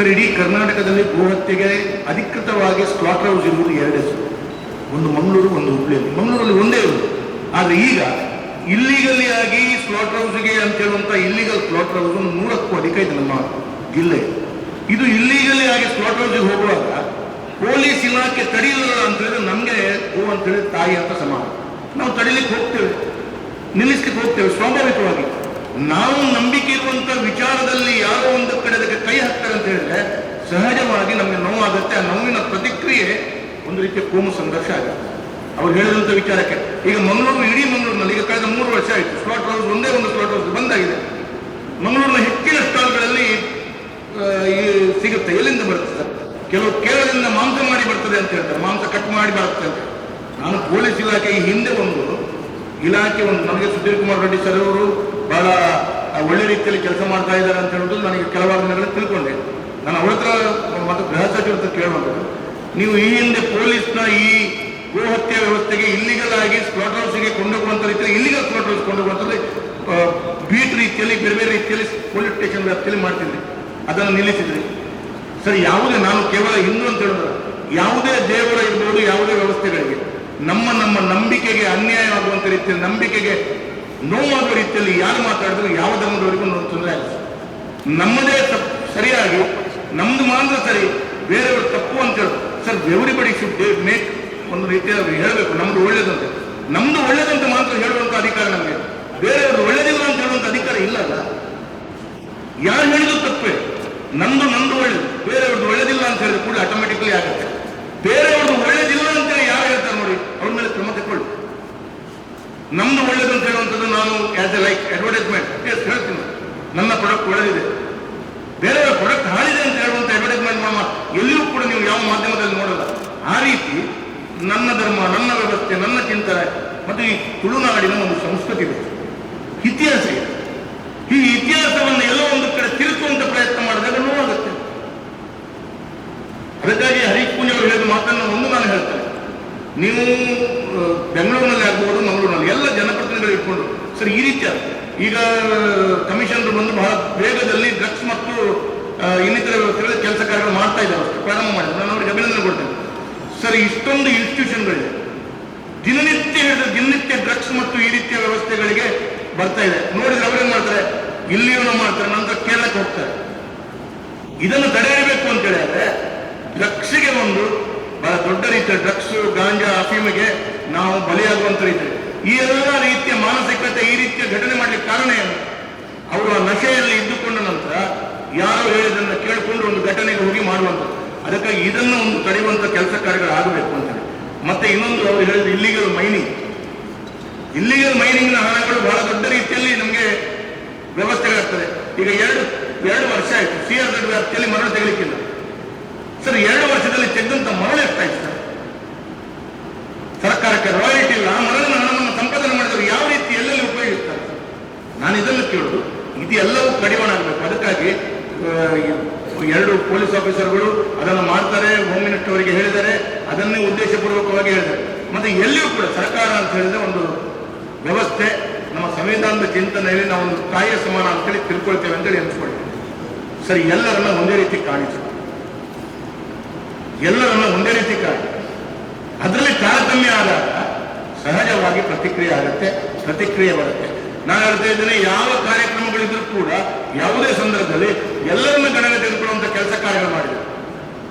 Sir ಇಡೀ ಕರ್ನಾಟಕದಲ್ಲಿ ಗೋಹತ್ಯೆಗೆ ಅಧಿಕೃತವಾಗಿ ಸ್ಲಾಟರ್ ಹೌಸ್ ಇರುವುದು ಎರಡು ಹೆಸರು. ಒಂದು ಮಂಗಳೂರು, ಒಂದು ಹುಬ್ಳಿಯಲ್ಲಿ. ಮಂಗಳೂರಲ್ಲಿ ಒಂದೇ ಇರುವುದು ಆದರೆ ಈಗ ಆಗಿ ಸ್ಲಾಟರ್ ಹೌಸ್ಗೆ ಅಂತ ಹೇಳುವಂಥ ಇಲ್ಲಿಗಲ್ ಸ್ಲಾಟರ್ ಹೌಸ್ ನೂರಕ್ಕೂ ಅಧಿಕ ಇದೆ ನಮ್ಮ ಜಿಲ್ಲೆ. ಇದು ಇಲ್ಲಿಗಲ್ಲಿ ಆಗಿ ಸ್ಲಾಟರ್ ಹೌಸ್ಗೆ ಹೋಗುವಾಗ ಪೊಲೀಸ್ ಇಲಾಖೆ ತಡೆಯಲ್ಲ ಅಂತ ಹೇಳಿದ್ರೆ ನಮಗೆ ಗೋ ಅಂತ ಹೇಳಿ ತಾಯಿ ಅಂತ ಸಮಾನ ನಾವು ತಡಿಲಿಕ್ಕೆ ಹೋಗ್ತೇವೆ. ನಿಲ್ಲಿಸ್ಲಿಕ್ಕೆ ಹೋಗ್ತೇವೆ, ಸ್ವಾಭಾವಿಕವಾಗಿ. ನಾವು ನಂಬಿಕೆ ಇರುವಂತ ವಿಚಾರದಲ್ಲಿ ಯಾರೋ ಒಂದು ಕಡೆ ಅದಕ್ಕೆ ಕೈ ಹಾಕ್ತಾರೆ ಅಂತ ಹೇಳಿದ್ರೆ ಸಹಜವಾಗಿ ನಮಗೆ ನೋವಾಗುತ್ತೆ. ಆ ನೋವಿನ ಪ್ರತಿಕ್ರಿಯೆ ಒಂದು ರೀತಿಯ ಕೋಮು ಸಂಘರ್ಷ ಆಗುತ್ತೆ. ಅವ್ರು ಹೇಳಿದಂತ ವಿಚಾರಕ್ಕೆ. ಈಗ ಮಂಗಳೂರು, ಇಡೀ ಮಂಗಳೂರಿನಲ್ಲಿ ಈಗ ಕಳೆದ ಮೂರು ವರ್ಷ ಆಯಿತು. ಸ್ಲಾಟ್ ಹೌಸ್ ಒಂದೇ ಒಂದು ಸ್ಲಾಟ್ ಹೌಸ್ ಬಂದಾಗಿದೆ ಮಂಗಳೂರಿನ ಹೆಚ್ಚಿನ ಸ್ಟಾಲ್ಗಳಲ್ಲಿ ಸಿಗುತ್ತೆ. ಎಲ್ಲಿಂದ ಬರುತ್ತೆ ಸರ್? ಕೆಲವು ಕೇರಳದಿಂದ ಮಾಂಸ ಮಾಡಿ ಬರ್ತದೆ ಅಂತ ಹೇಳ್ತಾರೆ. ಮಾಂಸ ಕಟ್ ಮಾಡಿ ಬರುತ್ತೆ ಅಂತ. ನಾನು ಪೊಲೀಸ್ ಇಲಾಖೆ ಈ ಹಿಂದೆ ಒಂದು ಇಲಾಖೆ ಒಂದು, ನಮಗೆ ಸುಧೀರ್ ಕುಮಾರ್ ರೆಡ್ಡಿ ಸರ್ ಅವರು ಬಹಳ ಒಳ್ಳೆ ರೀತಿಯಲ್ಲಿ ಕೆಲಸ ಮಾಡ್ತಾ ಇದ್ದಾರೆ ಅಂತ ಹೇಳ್ಬಿಟ್ಟು ನನಗೆ ಕೆಲವಾರು ದಿನಗಳಲ್ಲಿ ತಿಳ್ಕೊಂಡೆ. ನಾನು ಅವ್ರ ಹತ್ರ ಮತ್ತು ಗೃಹ ಸಚಿವರ ಹತ್ರ ಕೇಳುವಂಥದ್ದು ನೀವು ಈ ಹಿಂದೆ ಪೊಲೀಸ್ನ ಈ ಗೋಹತ್ಯೆ ವ್ಯವಸ್ಥೆಗೆ ಇಲ್ಲಿಗಲ್ ಆಗಿ ಸ್ಲಾಟ್ ಹೌಸ್ಗೆ ಕೊಂಡೋಗುವಂಥ ರೀತಿಯಲ್ಲಿ ಇಲ್ಲಿಗಲ್ ಸ್ಲಾಟ್ ಹೌಸ್ ಕೊಂಡೋಗುವಂಥದ್ದು ಬೀಟ್ ರೀತಿಯಲ್ಲಿ, ಬೇರೆ ಬೇರೆ ರೀತಿಯಲ್ಲಿ ಪೊಲೀಸ್ ಸ್ಟೇಷನ್ ವ್ಯಾಪ್ತಿಯಲ್ಲಿ ಮಾಡ್ತಿದ್ರಿ ಅದನ್ನು ನಿಲ್ಲಿಸಿದ್ರಿ ಸರ್, ಯಾವುದೇ, ನಾನು ಕೇವಲ ಹಿಂದೂ ಅಂತ ಹೇಳಿದ್ರೆ ಯಾವುದೇ ದೇವರ ಇರ್ಬೋದು, ಯಾವುದೇ ವ್ಯವಸ್ಥೆಗಳಿಗೆ ನಮ್ಮ ನಮ್ಮ ನಂಬಿಕೆಗೆ ಅನ್ಯಾಯ ಆಗುವಂತ ರೀತಿಯಲ್ಲಿ, ನಂಬಿಕೆಗೆ ನೋವಾಗುವ ರೀತಿಯಲ್ಲಿ ಯಾರು ಮಾತಾಡಿದ್ರು ಯಾವ ಧರ್ಮದವರಿಗೂ ತೊಂದರೆ ಆಗಲ್ಲ ನಮ್ಮದೇ ಸರಿಯಾಗಿ, ನಮ್ದು ಮಾತ್ರ ಸರಿ, ಬೇರೆಯವರು ತಪ್ಪು ಅಂತ ಹೇಳಿ. ಸರ್ ಎವ್ರಿಬಡಿ ಶುಡ್ ಮೇಕ್ ಒಂದು ರೀತಿಯಲ್ಲಿ ಹೇಳಬೇಕು, ನಮ್ದು ಒಳ್ಳೇದಂತೆ. ನಮ್ದು ಒಳ್ಳೇದಂತೆ ಮಾತ್ರ ಹೇಳುವಂತ ಅಧಿಕಾರ ನಮಗೆ. ಬೇರೆಯವ್ರದ್ದು ಒಳ್ಳೇದಿಲ್ಲ ಅಂತ ಹೇಳುವಂತ ಅಧಿಕಾರ ಇಲ್ಲ ಅಲ್ಲ ಯಾರು ಹೇಳಿದ್ರು ತಪ್ಪೇ ನಂದು ನಂದು ಒಳ್ಳೇದು ಬೇರೆಯವ್ರದ್ದು ಒಳ್ಳೇದಿಲ್ಲ ಅಂತ ಹೇಳಿದ್ರೆ ಕೂಡ ಆಟೋಮೆಟಿಕ್ಲಿ ಆಗುತ್ತೆ ಬೇರೆಯವ್ರದ್ದು ಒಳ್ಳೇದಿಲ್ಲ ಅಂತ ಯಾರು ಹೇಳ್ತಾರೆ ನೋಡಿ ಅವ್ರ ಮೇಲೆ ಕ್ರಮ ತಗೊಳ್ಳಿ ನಮ್ದು ಒಳ್ಳೇದು ಅಂತ ಹೇಳುವಂಥದ್ದು ನಾನು ಆಸ್ ಎ ಲೈಕ್ ಅಡ್ವರ್ಟೈಸ್ಮೆಂಟ್ ಎಸ್ ಹೇಳ್ತೀನಿ. ನನ್ನ ಪ್ರಾಡಕ್ಟ್ ಒಳ್ಳೆದಿದೆ. ಬೇರೆಯವರ ಪ್ರಾಡಕ್ಟ್ ಹಾಳಿದೆ ಅಂತ ಹೇಳುವಂಥ ಅಡ್ವರ್ಟೈಸ್ಮೆಂಟ್ ನಮ್ಮ ಎಲ್ಲಿಯೂ ಕೂಡ ನೀವು ಯಾವ ಮಾಧ್ಯಮದಲ್ಲಿ ನೋಡಲ್ಲ. ಆ ರೀತಿ ನನ್ನ ಧರ್ಮ, ನನ್ನ ವ್ಯವಸ್ಥೆ, ನನ್ನ ಚಿಂತನೆ ಮತ್ತು ಈ ತುಳುನಾಡಿನ ಒಂದು ಸಂಸ್ಕೃತಿ ಇದೆ. ಇತಿಹಾಸ ಇದೆ. ಈ ಇತಿಹಾಸವನ್ನು ಎಲ್ಲೋ ಒಂದು ಕಡೆ ತಿರುಕುವಂತ ಪ್ರಯತ್ನ ಮಾಡಿದಾಗ ನೋವಾಗುತ್ತೆ. ಅದಕ್ಕಾಗಿ ಹರೀಶ್ ಅವರು ಹೇಳಿದ ಮಾತನ್ನು ಒಂದು ನಾನು ಹೇಳ್ತೇನೆ. ನೀವು ಬೆಂಗಳೂರಿನಲ್ಲಿ ಎಲ್ಲ ಇಟ್ಕೊಂಡು ಸರ್, ಈ ರೀತಿಯ ಈಗ ಕಮಿಷನ್ ಬಂದು ಬಹಳ ವೇಗದಲ್ಲಿ ಡ್ರಗ್ಸ್ ಮತ್ತು ಇನ್ನಿತರ ವ್ಯವಸ್ಥೆಗಳ ಕೆಲಸ ಕಾರ್ಯಗಳು ಮಾಡ್ತಾ ಇದ್ದಾರೆ ಪ್ರಾರಂಭ ಮಾಡಿದ್ರು ನಾನು ಅವರಿಗೆ ಅಭಿನಂದನೆ ಕೊಡ್ತೇನೆ. ಸರ್, ಇಷ್ಟೊಂದು ಇನ್ಸ್ಟಿಟ್ಯೂಷನ್ಗಳಿದೆ ದಿನನಿತ್ಯ ಹೇಳಿದ್ರೆ ದಿನನಿತ್ಯ ಡ್ರಗ್ಸ್ ಮತ್ತು ಈ ರೀತಿಯ ವ್ಯವಸ್ಥೆಗಳಿಗೆ ಬರ್ತಾ ಇದೆ. ನೋಡಿದ್ರೆ ಅವ್ರೇನ್ ಮಾಡ್ತಾರೆ? ಇಲ್ಲಿಯೂ ಮಾಡ್ತಾರೆ, ನಂತರ ಕೇರಳಕ್ಕೆ ಹೋಗ್ತಾರೆ. ಇದನ್ನು ತಡೆಯಬೇಕು ಅಂತ ಹೇಳಿದ್ರೆ ಡ್ರಗ್ಸ್ಗೆ ಒಂದು ಬಹಳ ದೊಡ್ಡ ರೀತಿಯ ಡ್ರಗ್ಸ್, ಗಾಂಜಾ, ಅಫೀಮಿಗೆ ನಾವು ಬಲಿಯಾಗುವಂತ ರೀತಿ. ಈ ಎಲ್ಲ ಈ ರೀತಿಯ ಘಟನೆ ಮಾಡಲಿಕ್ಕೆ ಕಾರಣ ಏನು? ಅವರು ಆ ನಶೆಯಲ್ಲಿ ಇದ್ದುಕೊಂಡ ನಂತರ ಯಾರು ಹೇಳಿದ್ದನ್ನು ಕೇಳಿಕೊಂಡು ಒಂದು ಘಟನೆಗೆ ಹೋಗಿ ಮಾಡುವಂಥದ್ದು. ಅದಕ್ಕಾಗಿ ಇದನ್ನು ಒಂದು ತಡೆಯುವಂಥ ಕೆಲಸ ಕಾರ್ಯಗಳು ಆಗಬೇಕು ಅಂತ ಹೇಳಿ. ಮತ್ತೆ ಇನ್ನೊಂದು ಅವರು ಹೇಳಿದ ಇಲ್ಲಿಗಲ್ ಮೈನಿಂಗ್ ಇಲ್ಲಿಗಲ್ ಮೈನಿಂಗ್ನ ಹಣಗಳು ಬಹಳ ದೊಡ್ಡ ರೀತಿಯಲ್ಲಿ ನಮಗೆ ವ್ಯವಸ್ಥೆಗಳಾಗ್ತದೆ. ಈಗ ಎರಡು ಎರಡು ವರ್ಷ ಆಯ್ತು. ಸಿ ಆರ್ ದೊಡ್ಡ ವ್ಯಾಪ್ತಿಯಲ್ಲಿ ಮರಳು ತೆಗಲಿಕ್ಕಿಲ್ಲ. ಸರ್, ಎರಡು ವರ್ಷದಲ್ಲಿ ತೆಗೆದಂತ ಮರಳು ಎಷ್ಟಾಯ್ತು ಸರ್? ಸರ್ಕಾರಕ್ಕೆ ರಾಯಲ್ಟಿ ಇಲ್ಲ ಆ ಮರಳಿನ ಹಣವನ್ನು ಸಂಪಾದನೆ ಮಾಡಿದವರು ಯಾವ ರೀತಿ ಎಲ್ಲೆಲ್ಲಿ ಉಪಯೋಗಿಸ್ತಾರೆ ಸರ್? ನಾನು ಇದನ್ನು ಕೇಳುದು. ಇದೆಲ್ಲವೂ ಕಡಿವಾಣ ಆಗಬೇಕು. ಅದಕ್ಕಾಗಿ ಎರಡು ಪೊಲೀಸ್ ಆಫೀಸರ್ಗಳು ಅದನ್ನು ಮಾಡ್ತಾರೆ, ಹೋಮ್ ಮಿನಿಸ್ಟರ್ ಅವರಿಗೆ ಹೇಳಿದ್ದಾರೆ, ಅದನ್ನೇ ಉದ್ದೇಶಪೂರ್ವಕವಾಗಿ ಹೇಳಿದ್ದಾರೆ. ಮತ್ತೆ ಎಲ್ಲಿಯೂ ಕೂಡ ಸರ್ಕಾರ ಅಂತ ಹೇಳಿದ್ರೆ ಒಂದು ವ್ಯವಸ್ಥೆ, ನಮ್ಮ ಸಂವಿಧಾನದ ಚಿಂತನೆಯಲ್ಲಿ ನಾವು ಒಂದು ತಾಯಿಯ ಸಮಾನ ಅಂತೇಳಿ ತಿಳ್ಕೊಳ್ತೇವೆ ಅಂತೇಳಿ ಅನ್ಸ್ಕೊಳ್ತೇವೆ ಸರಿ, ಎಲ್ಲರನ್ನ ಒಂದೇ ರೀತಿ ಕಾಣಿಸು ಎಲ್ಲರನ್ನ ಒಂದೇ ರೀತಿ ಕಾಣಿ ಅದರಲ್ಲಿ ತಾರತಮ್ಯ ಆದಾಗ ಸಹಜವಾಗಿ ಪ್ರತಿಕ್ರಿಯೆ ಆಗುತ್ತೆ, ಪ್ರತಿಕ್ರಿಯೆ ಬರುತ್ತೆ. ನಾನು ಹೇಳ್ತಾ ಇದ್ದೇನೆ, ಯಾವ ಕಾರ್ಯಕ್ರಮಗಳಿದ್ರೂ ಕೂಡ ಯಾವುದೇ ಸಂದರ್ಭದಲ್ಲಿ ಎಲ್ಲರನ್ನ ಗಣನೆ ತೆಗೆದುಕೊಳ್ಳುವಂತ ಕೆಲಸ ಕಾರ್ಯಗಳು ಮಾಡಿದೆ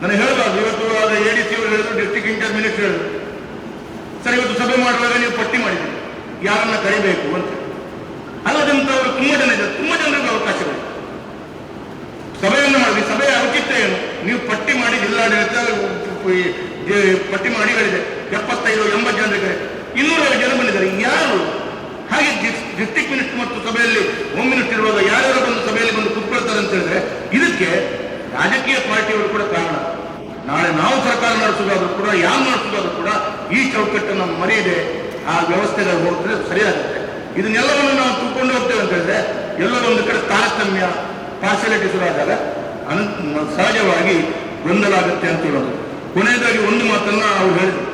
ನಾನು ಹೇಳಬಾರ್ದು ಇವತ್ತು ಎ ಡಿ ಸಿ ಹೇಳಿದ್ರು ಡಿಸ್ಟ್ರಿಕ್ಟ್ ಇಂಚಾರ್ಜ್ ಮಿನಿಸ್ಟರ್ ಹೇಳಿದ್ರು. ಸರ್, ಇವತ್ತು ಸಭೆ ಮಾಡುವಾಗ ನೀವು ಪಟ್ಟಿ ಮಾಡಿದ್ದೀರಿ. ಯಾರನ್ನ ಕರಿಬೇಕು ಅಂತ. ಅಲ್ಲದಂತವರು ತುಂಬಾ ಜನ ಇದ್ದಾರೆ, ತುಂಬಾ ಜನರಿಗೆ ಅವಕಾಶಗಳು ಸಭೆಯನ್ನು ಮಾಡಿ, ಸಭೆಯ ಔಚಿತ್ಯ ಏನು? ನೀವು ಪಟ್ಟಿ ಮಾಡಿ ಜಿಲ್ಲಾಡಳಿತ ಪಟ್ಟಿ ಮಾಡಿ ಹೇಳಿದೆ ಎಪ್ಪತ್ತೈದು, ಎಂಬತ್ತು ಜನರಿಗೆ ಇನ್ನೂರ ಜನ ಮತ್ತು ಸಭೆಯಲ್ಲಿ ಇರುವಾಗ ಯಾರ್ಯಾರು ಬಂದು ಸಭೆಯಲ್ಲಿ ಬಂದು ಕೂತ್ಕೊಳ್ತಾರೆ ಅಂತ ಹೇಳಿದ್ರೆ ಇದಕ್ಕೆ ರಾಜಕೀಯ ಪಾರ್ಟಿಯವರು ಕೂಡ ಕಾರಣ. ನಾಳೆ ನಾವು ಸರ್ಕಾರ ನಡೆಸೋದಾದ್ರೂ ಕೂಡ, ಯಾರು ನಡೆಸೋದಾದ್ರೂ ಕೂಡ ಈ ಚೌಕಟ್ಟನ್ನು ಮರೆಯದೆ ಆ ವ್ಯವಸ್ಥೆಗಳು ಹೋದ್ರೆ ಸರಿಯಾಗುತ್ತೆ. ಇದನ್ನೆಲ್ಲವನ್ನು ನಾವು ತಿಳ್ಕೊಂಡು ಹೋಗ್ತೇವೆ ಅಂತ ಹೇಳಿದ್ರೆ ಎಲ್ಲರೂ ಒಂದು ಕಡೆ ತಾರತಮ್ಯ ಪಾರ್ಶಾಲಿಟಿ ಶುರುವಾದಾಗ ಅನ್, ಸಹಜವಾಗಿ ಗೊಂದಲ ಆಗುತ್ತೆ ಅಂತ ಹೇಳೋದು. ಕೊನೆಯದಾಗಿ ಒಂದು ಮಾತನ್ನ ಅವ್ರು ಹೇಳಿದ್ರು.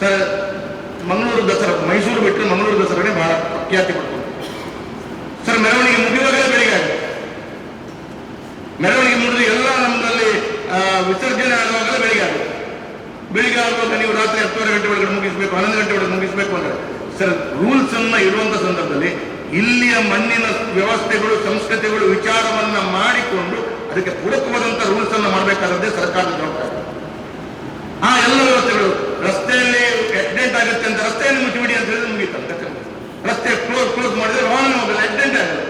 ಸರ್, ಮಂಗಳೂರು ದಸರಾ, ಮೈಸೂರು ಬಿಟ್ಟರೆ ಮಂಗಳೂರು ದಸರಾನೇ ಬಹಳ ಪ್ರಖ್ಯಾತಿ ಪಡ್ಕೊಂಡು. ಸರ್, ಮೆರವಣಿಗೆ ಮುಗಿಯುವಾಗಲೇ ಬೆಳಿಗ್ಗೆ ಮೆರವಣಿಗೆ ಮುಗಿದ್ರೆ ಎಲ್ಲ ನಮ್ಮಲ್ಲಿ ವಿಸರ್ಜನೆ ಆಗುವಾಗಲೇ ಬೆಳಿಗ್ಗೆ ಆಗುತ್ತೆ ಬೆಳಿಗ್ಗೆ ಆಗುವಾಗ ನೀವು ರಾತ್ರಿ ಹತ್ತುವರೆ ಗಂಟೆ ಒಳಗಡೆ ಮುಗಿಸ್ಬೇಕು, ಹನ್ನೊಂದು ಗಂಟೆ ಒಳಗೆ ಮುಗಿಸ್ಬೇಕು ಅಂದ್ರೆ, ಸರ್ ರೂಲ್ಸ್ ಅನ್ನ ಇರುವಂತ ಸಂದರ್ಭದಲ್ಲಿ ಇಲ್ಲಿಯ ಮಣ್ಣಿನ ವ್ಯವಸ್ಥೆಗಳು, ಸಂಸ್ಕೃತಿಗಳು, ವಿಚಾರವನ್ನ ಮಾಡಿಕೊಂಡು ಅದಕ್ಕೆ ಪೂರಕವಾದಂತಹ ರೂಲ್ಸ್ ಅನ್ನ ಮಾಡಬೇಕಾದದ್ದೇ ಸರ್ಕಾರದ ಜವಾಬ್ದಾರಿ. ಆ ಎಲ್ಲ ವ್ಯವಸ್ಥೆಗಳು ರಸ್ತೆಯಲ್ಲಿ ಆಕ್ಸಿಡೆಂಟ್ ಆಗುತ್ತೆ ಅಂತ ರಸ್ತೆಯನ್ನು ಮುಚ್ಚಿಬಿಡಿ ಅಂತ ಹೇಳಿದ್ರೆ ಮುಗೀತಲ್ಲ ಕಥೆ. ರಸ್ತೆ ಕ್ಲೋಸ್ ಕ್ಲೋಸ್ ಮಾಡಿದ್ರೆ ವಾಹನ ಹೋಗಲ್ಲ ಆಕ್ಸಿಡೆಂಟ್ ಆಗಲ್ಲ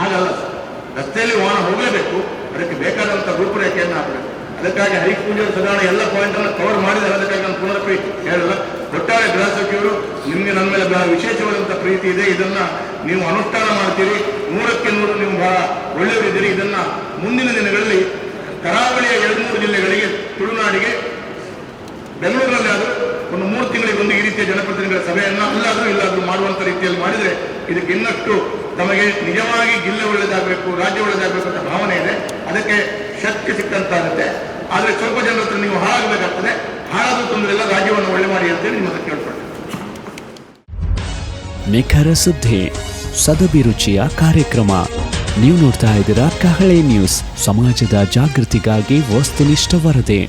ಹಾಗಲ್ಲ ಸರ್. ರಸ್ತೆಯಲ್ಲಿ ವಾಹನ ಹೋಗಲೇಬೇಕು. ಅದಕ್ಕೆ ಬೇಕಾದಂತಹ ರೂಪರೇಖೆಯನ್ನು ಹಾಕಬೇಕು. ಅದಕ್ಕಾಗಿ ಹರಿಪೂಜೆ ಸುಧಾರಣೆ ಎಲ್ಲ ಪಾಯಿಂಟ್ ಅನ್ನು ಕವರ್ ಮಾಡಿದ್ದಾರೆ. ಅದಕ್ಕಾಗಿ ನಾನು ಪುನರಪಿ ಹೇಳಲ್ಲ. ಒಟ್ಟಾರೆ ಗೃಹ ಸಚಿವರು ನಿಮಗೆ ನನ್ನ ಮೇಲೆ ಬಹಳ ವಿಶೇಷವಾದಂತಹ ಪ್ರೀತಿ ಇದೆ. ಇದನ್ನ ನೀವು ಅನುಷ್ಠಾನ ಮಾಡ್ತೀರಿ. ನೂರಕ್ಕೆ ನೂರು ನೀವು ಬಹಳ ಒಳ್ಳೆಯವರಿದ್ದೀರಿ. ಇದನ್ನ ಮುಂದಿನ ದಿನಗಳಲ್ಲಿ ಕರಾವಳಿಯ ಎರಡು ಮೂರು ಜಿಲ್ಲೆಗಳಿಗೆ, ತುಳುನಾಡಿಗೆ ಮೂರು ರೀತಿಯ ಜನಪ್ರತಿನಿಧಿಗಳ ಸಭೆಯನ್ನ ಅಲ್ಲಾದರೂ ಇಲ್ಲಾದರೂ ಮಾಡುವಂತ ರೀತಿಯಲ್ಲಿ ಮಾಡಿದ್ರೆ ಇದಕ್ಕೆ ಇನ್ನಷ್ಟು ನಮಗೆ ನಿಜವಾಗಿ ಜಿಲ್ಲೆ ಒಳ್ಳೆದಾಗಬೇಕು, ರಾಜ್ಯ ಒಳ್ಳೆದಾಗಬೇಕು ಅಂತ ಭಾವನೆ ಇದೆ. ಅದಕ್ಕೆ ಶಕ್ತಿ ಸಿಕ್ಕಂತಾಗುತ್ತೆ ಆದರೆ ಸ್ವಲ್ಪ ಜನರ ಹತ್ರ ನೀವು ಹಾಳಾಗಬೇಕಾಗ್ತದೆ. ಹಾಳಾದ್ರೂ ತೊಂದರೆ ಇಲ್ಲ, ರಾಜ್ಯವನ್ನು ಒಳ್ಳೆ ಮಾಡಿ ಅಂತೇಳಿ ನಿಮ್ಮ ಹತ್ರ ಕೇಳ್ಕೊಳ್ತೇನೆ. ನಿಖರ ಸುದ್ದಿ ಸದಭಿರುಚಿಯ ಕಾರ್ಯಕ್ರಮ. ನೀವು ನೋಡ್ತಾ ಇದ್ದೀರಾ ಕಹಳೆ ನ್ಯೂಸ್. ಸಮಾಜದ ಜಾಗೃತಿಗಾಗಿ ವಸ್ತುನಿಷ್ಠ ವರದಿ.